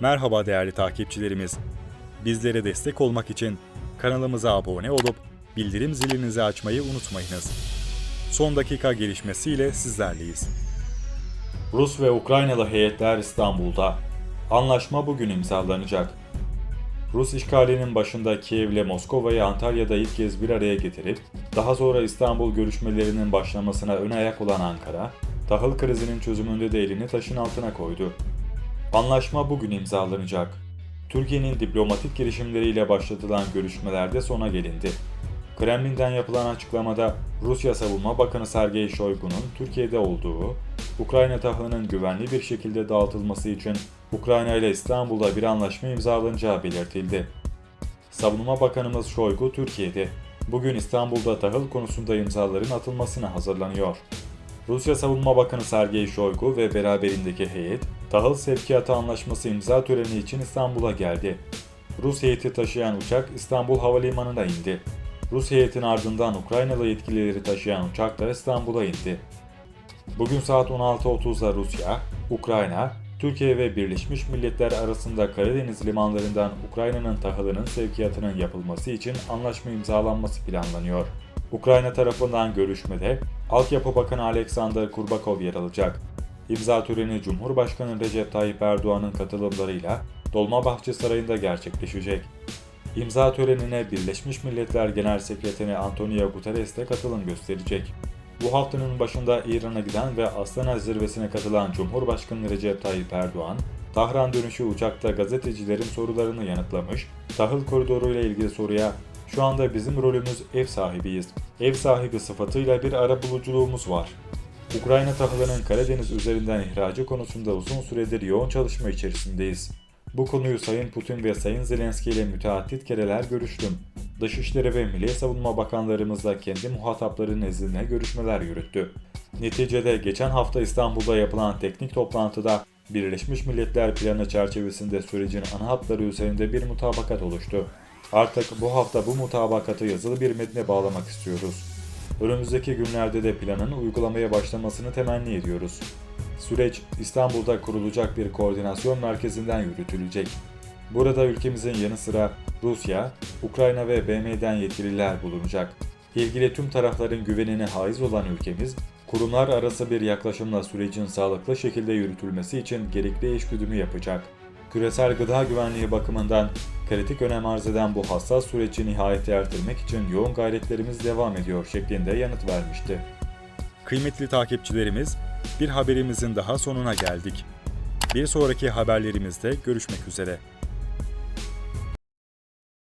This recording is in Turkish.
Merhaba değerli takipçilerimiz. Bizlere destek olmak için kanalımıza abone olup bildirim zilinizi açmayı unutmayınız. Son dakika gelişmesiyle sizlerleyiz. Rus ve Ukraynalı heyetler İstanbul'da. Anlaşma bugün imzalanacak. Rus işgalinin başında Kiev ile Moskova'yı Antalya'da ilk kez bir araya getirip, daha sonra İstanbul görüşmelerinin başlamasına ön ayak olan Ankara, tahıl krizinin çözümünde de elini taşın altına koydu. Anlaşma bugün imzalanacak. Türkiye'nin diplomatik girişimleriyle başlatılan görüşmelerde sona gelindi. Kremlin'den yapılan açıklamada Rusya Savunma Bakanı Sergey Shoigu'nun Türkiye'de olduğu, Ukrayna tahılının güvenli bir şekilde dağıtılması için Ukrayna ile İstanbul'da bir anlaşma imzalanacağı belirtildi. Savunma Bakanımız Shoigu Türkiye'de. Bugün İstanbul'da tahıl konusunda imzaların atılmasına hazırlanıyor. Rusya Savunma Bakanı Sergey Shoigu ve beraberindeki heyet, tahıl sevkiyatı anlaşması imza töreni için İstanbul'a geldi. Rus heyeti taşıyan uçak İstanbul Havalimanı'na indi. Rus heyetin ardından Ukraynalı yetkilileri taşıyan uçak da İstanbul'a indi. Bugün saat 16.30'da Rusya, Ukrayna, Türkiye ve Birleşmiş Milletler arasında Karadeniz limanlarından Ukrayna'nın tahılının sevkiyatının yapılması için anlaşma imzalanması planlanıyor. Ukrayna tarafından görüşmede Altyapı Bakanı Alexander Kurbakov yer alacak. İmza töreni Cumhurbaşkanı Recep Tayyip Erdoğan'ın katılımlarıyla Dolmabahçe Sarayı'nda gerçekleşecek. İmza törenine Birleşmiş Milletler Genel Sekreteri Antonio Guterres de katılım gösterecek. Bu haftanın başında İran'a giden ve Astana zirvesine katılan Cumhurbaşkanı Recep Tayyip Erdoğan, Tahran dönüşü uçakta gazetecilerin sorularını yanıtlamış, tahıl koridoru ile ilgili soruya şu anda bizim rolümüz ev sahibiyiz. Ev sahibi sıfatıyla bir ara buluculuğumuz var. Ukrayna tahılının Karadeniz üzerinden ihracı konusunda uzun süredir yoğun çalışma içerisindeyiz. Bu konuyu Sayın Putin ve Sayın Zelenski ile müteaddit kereler görüştüm. Dışişleri ve Milli Savunma Bakanlarımızla kendi muhatapları nezdinde görüşmeler yürüttü. Neticede geçen hafta İstanbul'da yapılan teknik toplantıda Birleşmiş Milletler Planı çerçevesinde sürecin ana hatları üzerinde bir mutabakat oluştu. Artık bu hafta bu mutabakatı yazılı bir metne bağlamak istiyoruz. Önümüzdeki günlerde de planın uygulamaya başlamasını temenni ediyoruz. Süreç İstanbul'da kurulacak bir koordinasyon merkezinden yürütülecek. Burada ülkemizin yanı sıra Rusya, Ukrayna ve BM'den yetkililer bulunacak. İlgili tüm tarafların güvenine haiz olan ülkemiz, kurumlar arası bir yaklaşımla sürecin sağlıklı şekilde yürütülmesi için gerekli eşgüdümü yapacak. Küresel gıda güvenliği bakımından kritik önem arz eden bu hassas süreci nihayete erdirmek için yoğun gayretlerimiz devam ediyor şeklinde yanıt vermişti. Kıymetli takipçilerimiz, bir haberimizin daha sonuna geldik. Bir sonraki haberlerimizde görüşmek üzere.